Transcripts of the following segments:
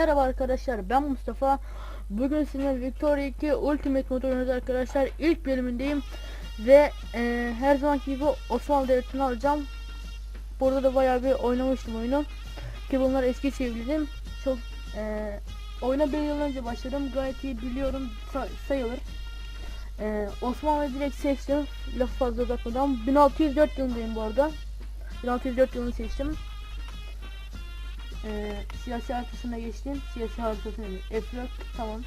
Merhaba arkadaşlar ben Mustafa. Bugün sizinle Victoria 2 Ultimate modu oynuyoruz arkadaşlar. İlk bölümündeyim Ve e, her zamanki gibi Osmanlı Devleti'ni alacağım. Burada da bayağı bir oynamıştım oyunu. Ki bunlar eski sevgilim. Çok e, Oyuna bir yıl önce başladım. Gayet iyi biliyorum say- sayılır. E, Osmanlı direkt seçtim. Lafı fazla uzatmadan. 1604 yılındayım bu arada. 1604 yılını seçtim ee, siyasi haritasına geçtim. Siyasi haritasına Efrak tamam.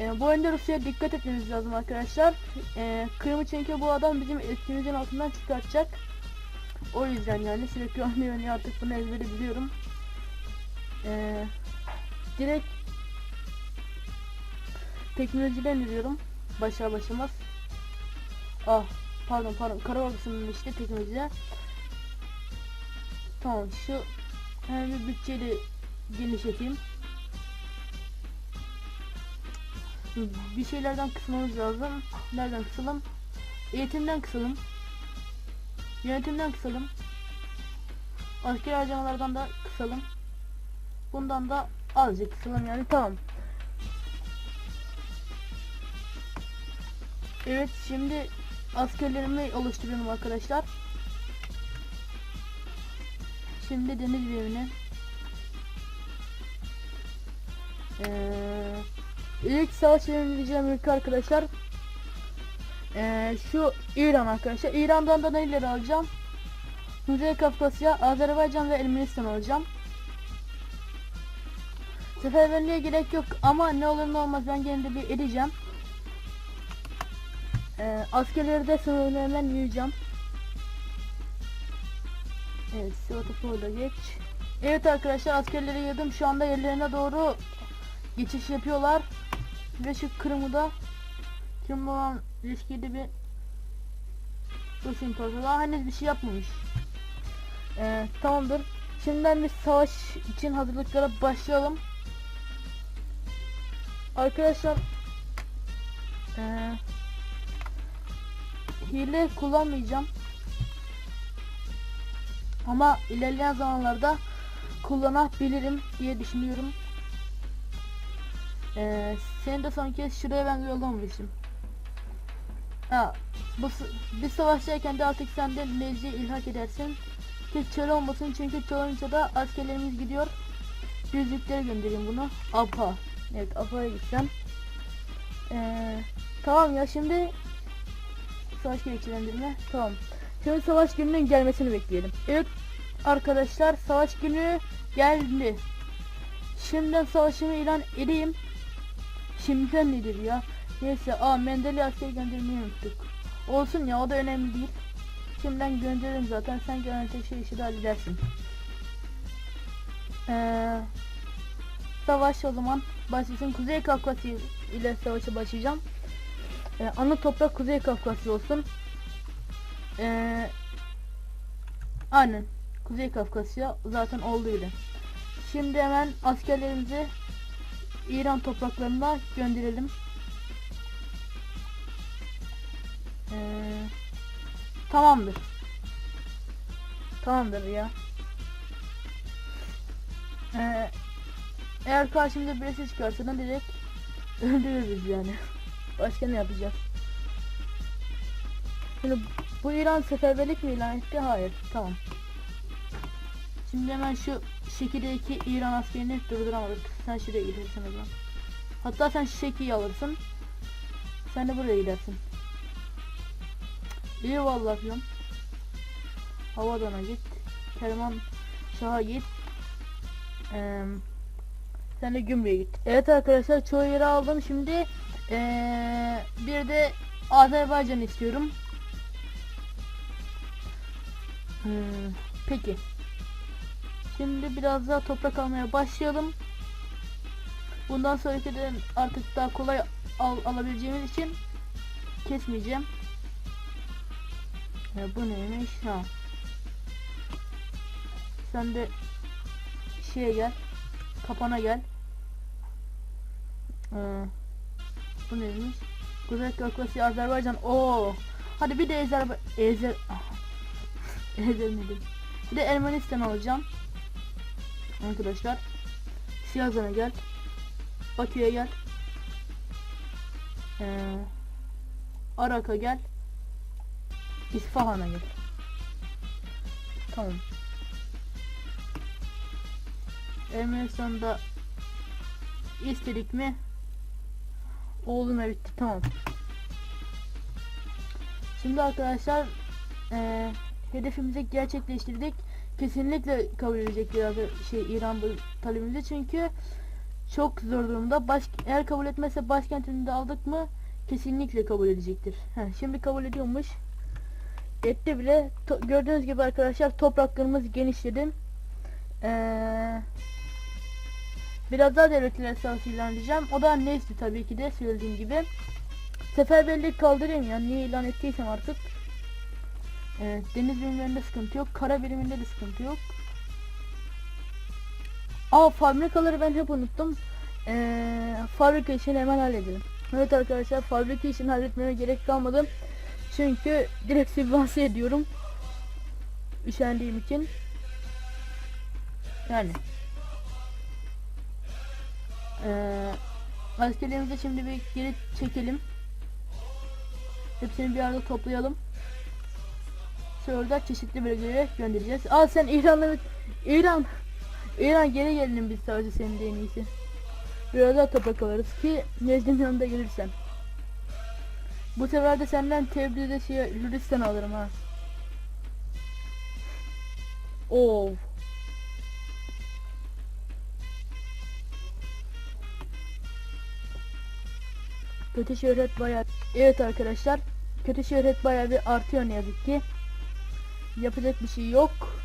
Ee, bu oyunda Rusya'ya dikkat etmemiz lazım arkadaşlar. Ee, Kırım'ı çünkü bu adam bizim etkimizin altından çıkartacak. O yüzden yani sürekli oynuyor artık bunu ezbere biliyorum. Ee, direkt teknolojiden indiriyorum. Başa başlamaz. Ah pardon pardon kara ordusунun işte teknolojide. Tamam şu Bir bütçeyle genişleteyim. Bir şeylerden kısmamız lazım. Nereden kısalım? Eğitimden kısalım. Yönetimden kısalım. Asker harcamalardan da kısalım. Bundan da azıcık kısalım yani tamam. Evet şimdi askerlerimi oluşturuyorum arkadaşlar. Şimdi deniz birimi. Ee, ilk savaş yöneleceğim ülke arkadaşlar. Ee, şu İran arkadaşlar. İran'dan da neleri alacağım? Kuzey Kafkasya, Azerbaycan ve Ermenistan alacağım. Seferberliğe gerek yok ama ne olur ne olmaz ben gene bir edeceğim. Ee, askerleri de hemen yiyeceğim. Evet Sivas'a geç. Evet arkadaşlar askerleri yedim. Şu anda yerlerine doğru geçiş yapıyorlar. Ve şu Kırım'ı da Kırım'la olan ilişkili bir Rus İmparatorluğu henüz bir şey yapmamış. Ee, tamamdır. Şimdiden bir savaş için hazırlıklara başlayalım. Arkadaşlar ee, hile kullanmayacağım. Ama ilerleyen zamanlarda kullanabilirim diye düşünüyorum. Ee, seni de son kez şuraya ben yollamamışım. Ha, bu bir savaştayken de artık sen de Necde'ye ilhak edersin. Ki çöl olmasın çünkü çöl olunca da askerlerimiz gidiyor. Yüzüklere göndereyim bunu. APA. Evet APA'ya gitsem. Ee, tamam ya şimdi savaş gerekçelendirme. Tamam. Şimdi savaş gününün gelmesini bekleyelim. Evet arkadaşlar savaş günü geldi. Şimdiden savaşımı ilan edeyim. Şimdiden nedir ya? Neyse aa Mendeli asker göndermeyi unuttuk. Olsun ya o da önemli değil. Şimdiden gönderirim zaten sen tek şey işi de halledersin. Ee, savaş o zaman başlasın. Kuzey Kafkasya ile savaşa başlayacağım. Ee, ana toprak Kuzey Kafkasya olsun. Ee, aynen. Kuzey Kafkasya zaten oldu bile. Şimdi hemen askerlerimizi İran topraklarına gönderelim. Ee, tamamdır. Tamamdır ya. Ee, eğer karşımda birisi çıkarsa da direkt öldürürüz yani. Başka ne yapacağız? Şimdi bu İran seferberlik mi ilan etti? Hayır. Tamam. Şimdi hemen şu şekildeki İran askerini durduramadık. Sen şuraya gidersin o zaman. Hatta sen şekiyi alırsın. Sen de buraya gidersin. İyi vallahi filan. Havadana git. Kerman Şah'a git. Ee, sen de Gümrü'ye git. Evet arkadaşlar çoğu yeri aldım. Şimdi ee, bir de Azerbaycan istiyorum. Hmm, peki. Şimdi biraz daha toprak almaya başlayalım. Bundan sonraki de artık daha kolay al, alabileceğimiz için kesmeyeceğim. Ya bu neymiş ha? Sen de şeye gel. Kapana gel. Ee, bu neymiş? Kuzey Kafkasya Azerbaycan. Oo. Hadi bir de Azerbaycan. Ezer Ezer dedim. Bir de Ermenistan alacağım. Arkadaşlar. Siyazan'a gel. Bakü'ye gel. Ee, Arak'a gel. İsfahan'a gel. Tamam. Ermenistan'da istedik mi? Oğlum bitti tamam. Şimdi arkadaşlar eee hedefimizi gerçekleştirdik. Kesinlikle kabul edecekler abi şey İran bu talebimizi çünkü çok zor durumda. Baş, eğer kabul etmezse başkentini de aldık mı kesinlikle kabul edecektir. Heh, şimdi kabul ediyormuş. Etti bile. To- gördüğünüz gibi arkadaşlar topraklarımız genişledi. Eee Biraz daha devletler esası ilan edeceğim. O da Nezdi tabii ki de söylediğim gibi. Seferberlik kaldırayım ya. Niye ilan ettiysem artık. Ee, deniz birimlerinde sıkıntı yok. Kara biriminde de sıkıntı yok. Aa fabrikaları ben hep unuttum. Ee, fabrika işini hemen halledelim. Evet arkadaşlar fabrika işini halletmeme gerek kalmadı. Çünkü direkt sübvanse ediyorum. Üşendiğim için. Yani. Ee, askerlerimizi şimdi bir geri çekelim. Hepsini bir arada toplayalım. Sonra çeşitli bölgelere göndereceğiz. Aa sen İran'la bir- İran İran geri gelelim biz sadece senin en iyisi. Biraz daha toprak alırız ki Nezdi'nin yanında gelirsen. Bu sefer de senden Tebriz'de şey Lüristan alırım ha. Oo. Kötü şöhret bayağı. Evet arkadaşlar. Kötü şöhret bayağı bir artıyor ne yazık ki. Yapacak bir şey yok.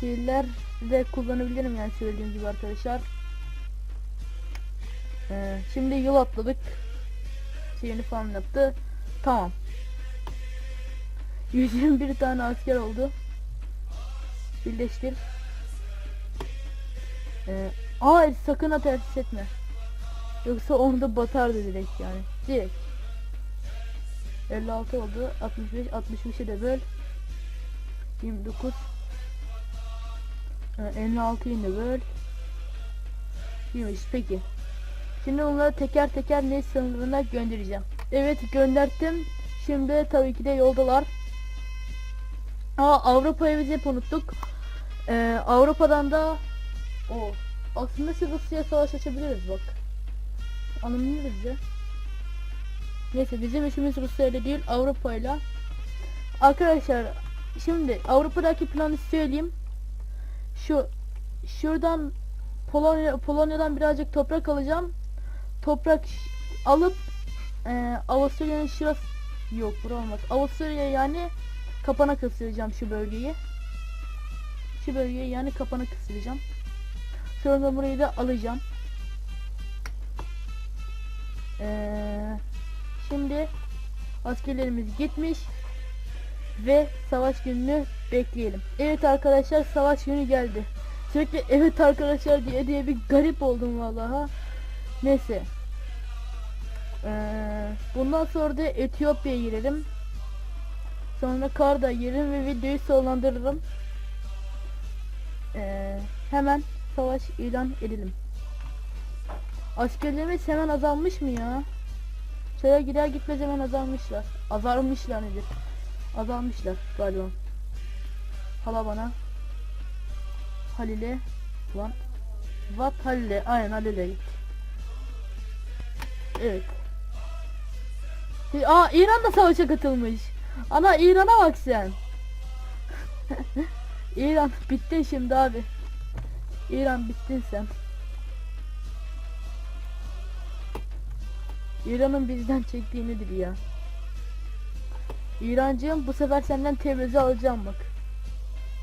Fiiller de kullanabilirim yani söylediğim gibi arkadaşlar. Ee, şimdi yol atladık. Şeyini falan yaptı. Tamam. 121 tane asker oldu. Birleştir. Ee, aa sakın ha tersis etme. Yoksa onda batardı direkt yani. Direkt. 56 oldu. 65 65'i de böl. 29 ee, 56'yı da böl. 23 peki. Şimdi onları teker teker ne sınırına göndereceğim. Evet gönderdim. Şimdi tabii ki de yoldalar. Aa Avrupa'yı biz hep unuttuk. Ee, Avrupa'dan da o aslında siz Rusya'ya savaş açabiliriz bak. Anlamıyoruz ya. Neyse bizim işimiz Rusya değil Avrupa ile. Arkadaşlar şimdi Avrupa'daki planı söyleyeyim. Şu şuradan Polonya Polonya'dan birazcık toprak alacağım. Toprak alıp e, Avusturya'nın şurası yok bura olmaz. Avusturya yani kapana kısıracağım şu bölgeyi. Şu bölgeyi yani kapana kısıracağım. Sonra burayı da alacağım. Ee, şimdi askerlerimiz gitmiş ve savaş gününü bekleyelim. Evet arkadaşlar savaş günü geldi. Sürekli evet arkadaşlar diye diye bir garip oldum vallahi. Neyse. Ee, bundan sonra da Etiyopya'ya girelim. Sonra Karda girelim ve videoyu sonlandırırım. Ee, hemen savaş ilan edelim. Askerlerimiz hemen azalmış mı ya? Şöyle gider gitmez hemen azalmışlar. Azalmışlar nedir? Azalmışlar galiba. Hala bana. Halil'e. Lan. Vat Halil'e. Aynen Halil'e git. Evet. Aa İran da savaşa katılmış. Ana İran'a bak sen. İran bittin şimdi abi. İran bittin sen. İran'ın bizden çektiği nedir ya? İrancığım bu sefer senden Tebriz'i alacağım bak.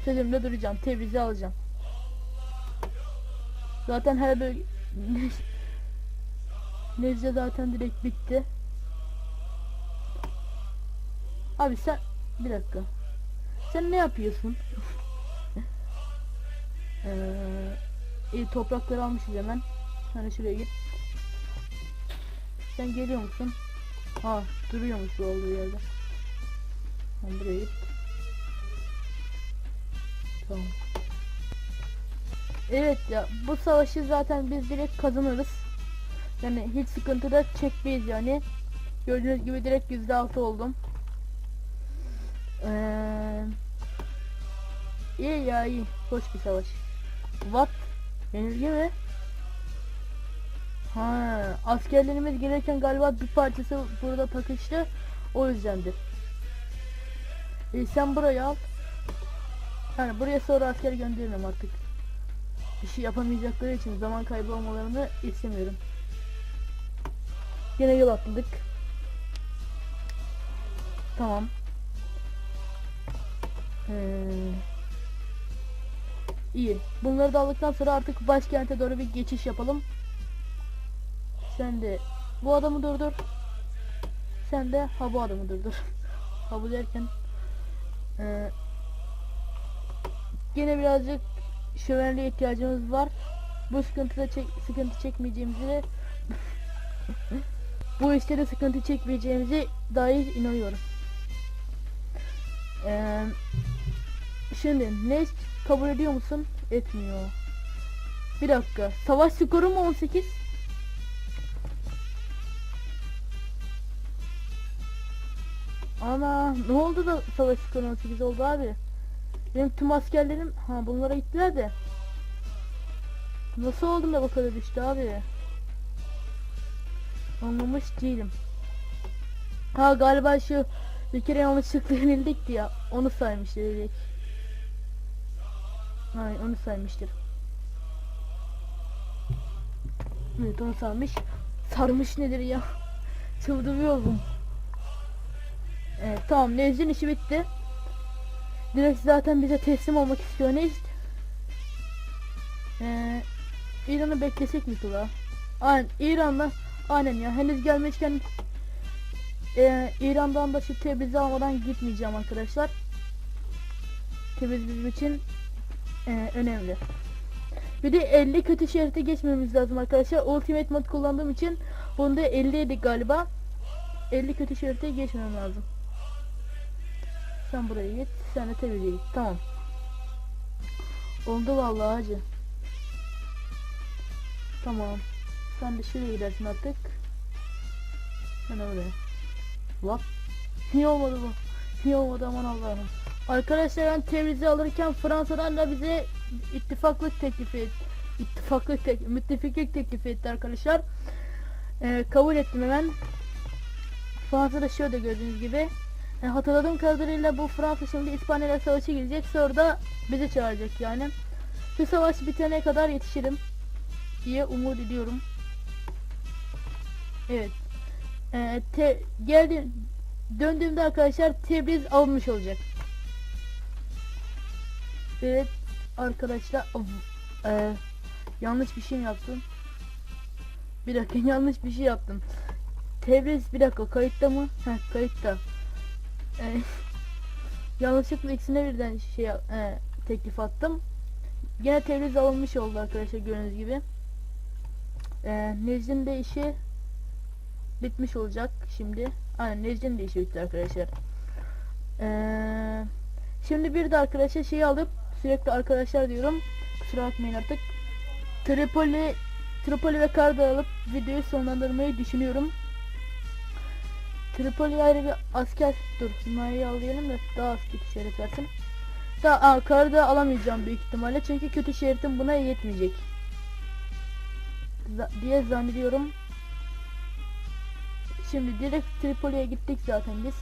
Sözümde duracağım. Tebriz'i alacağım. Zaten her bölge... Nezce zaten direkt bitti. Abi sen... Bir dakika. Sen ne yapıyorsun? ee, iyi toprakları almışız hemen. Hani şuraya git. Sen geliyor musun? Ha duruyormuş bu olduğu yerde. Sen buraya. Tamam. Evet ya bu savaşı zaten biz direkt kazanırız. Yani hiç sıkıntı da çekmeyiz yani. Gördüğünüz gibi direkt %6 oldum. Ee, iyi ya iyi. Hoş bir savaş. What? Yenilgi mi? Ha, askerlerimiz gelirken galiba bir parçası burada takıştı. O yüzdendir. E, sen burayı al. Yani buraya sonra asker gönderirim artık. Bir şey yapamayacakları için zaman kaybı olmalarını istemiyorum. Yine yol atladık. Tamam. Ee, iyi. Bunları da aldıktan sonra artık başkente doğru bir geçiş yapalım. Sen de bu adamı durdur. Sen de ha bu adamı durdur. ha bu derken ee, yine birazcık şövalye ihtiyacımız var. Bu sıkıntıda çek, sıkıntı çekmeyeceğimizi de bu işte de sıkıntı çekmeyeceğimize dair inanıyorum. Ee, şimdi ne kabul ediyor musun? Etmiyor. Bir dakika. Savaş skoru mu 18? Ana ne oldu da savaş skoru 18 oldu abi? Benim tüm askerlerim ha bunlara gittiler de. Nasıl oldum da bu kadar düştü abi? Anlamış değilim. Ha galiba şu bir kere yanlışlıkla yenildik ya. Onu saymıştır direkt. Hayır onu saymıştır. Evet onu sarmış. Sarmış nedir ya? Çıldırıyorum. Evet tamam Nez'in işi bitti. Direkt zaten bize teslim olmak istiyor Nez. Ee, İran'ı beklesek mi Tula? Aynen İran'da aynen ya henüz gelmişken ee, İran'dan da şu Tebriz'i almadan gitmeyeceğim arkadaşlar. Tebriz bizim için ee, önemli. Bir de 50 kötü şerite geçmemiz lazım arkadaşlar. Ultimate mod kullandığım için bunda 50 yedik galiba. 50 kötü şerite geçmem lazım. Sen buraya git. Sen de Tebriz'e git. Tamam. Oldu vallahi hacı. Tamam. Sen de şuraya gidersin artık. De buraya. What? Niye olmadı bu? Niye olmadı aman Allah'ım. Arkadaşlar ben Tebriz'i alırken Fransa'dan da bize ittifaklık teklif et. İttifaklık tek müttefiklik teklif etti arkadaşlar. Ee, kabul ettim hemen. Fransa'da şöyle gördüğünüz gibi. E, hatırladığım kadarıyla bu Fransa şimdi İspanya'yla savaşa girecek. Sonra da bizi çağıracak yani. Şu savaş bitene kadar yetişirim diye umut ediyorum. Evet. Ee, te, geldim döndüğümde arkadaşlar Tebriz alınmış olacak. Evet arkadaşlar ee, yanlış bir şey yaptım? Bir dakika yanlış bir şey yaptım. Tebriz bir dakika kayıtta mı? Heh kayıtta. Ee, yanlışlıkla ikisine birden şey e, teklif attım. Yine Tebriz alınmış oldu arkadaşlar gördüğünüz gibi. Ee, Necdin de işi bitmiş olacak şimdi. Aynen Necdin de işi bitti arkadaşlar. Ee, şimdi bir de arkadaşlar şeyi alıp sürekli arkadaşlar diyorum. Kusura bakmayın artık. Tripoli Tripoli ve Karda alıp videoyu sonlandırmayı düşünüyorum. Tripoli ayrı bir asker dur. Himayeyi alayım da daha az kötü şerit versin. Daha aa, Karda alamayacağım büyük ihtimalle çünkü kötü şeritim buna yetmeyecek. Z diye zannediyorum. Şimdi direkt Tripoli'ye gittik zaten biz.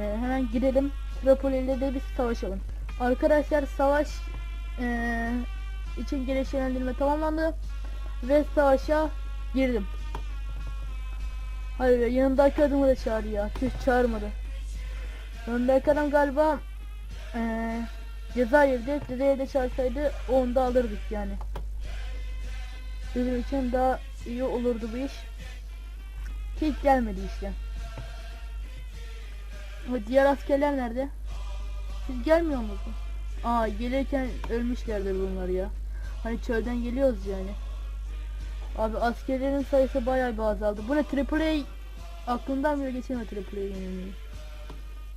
Ee, hemen gidelim. Tripoli ile de biz savaşalım. Arkadaşlar savaş ee, için gereçlendirme tamamlandı. Ve savaşa girdim. Hayır yanımdaki adamı da çağır ya. Tüh çağırmadı. Yanımdaki adam galiba ee, Cezayir'de. Cezayir'de çağırsaydı onu da alırdık yani. Bizim için daha iyi olurdu bu iş. Hiç gelmedi işte. O diğer askerler nerede? Siz gelmiyor musunuz? Aa gelirken ölmüşlerdir bunlar ya. Hani çölden geliyoruz yani. Abi askerlerin sayısı bayağı bir azaldı. Bu ne Tripoli'ye aklımdan bile geçemedi Tripoli'ye yenilmeyi.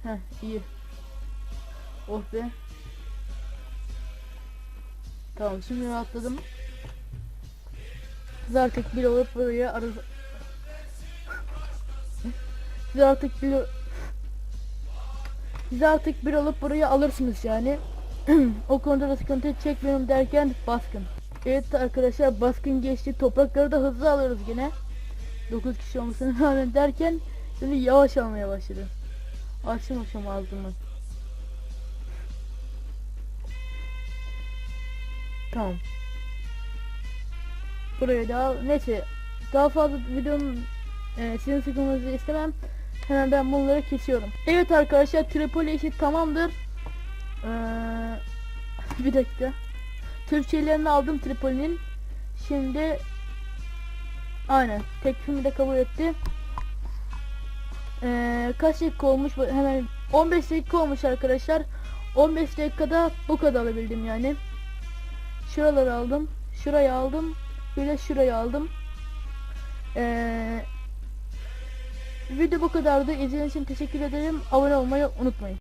Heh iyi. Oh be. Tamam şimdi rahatladım. Siz artık bir olup buraya arız... Siz artık bir... Siz artık bir olup buraya alırsınız yani. o konuda da sıkıntı çekmiyorum derken baskın. Evet arkadaşlar baskın geçti. Toprakları da hızlı alıyoruz yine. 9 kişi olmasına rağmen derken şimdi yavaş almaya başladı. Açım açım ağzımı. Tamam. Buraya da neyse daha fazla videonun e, sizin sıkılmanızı istemem. Hemen ben bunları kesiyorum. Evet arkadaşlar Tripoli işi tamamdır. Ee, bir dakika. Türkçelerini aldım Tripoli'nin. Şimdi aynen teklifimi de kabul etti. Ee, kaç dakika olmuş? Hemen 15 dakika olmuş arkadaşlar. 15 dakikada bu kadar alabildim yani. Şuraları aldım. Şurayı aldım. Bir de şurayı aldım. Ee, video bu kadardı. İzlediğiniz için teşekkür ederim. Abone olmayı unutmayın.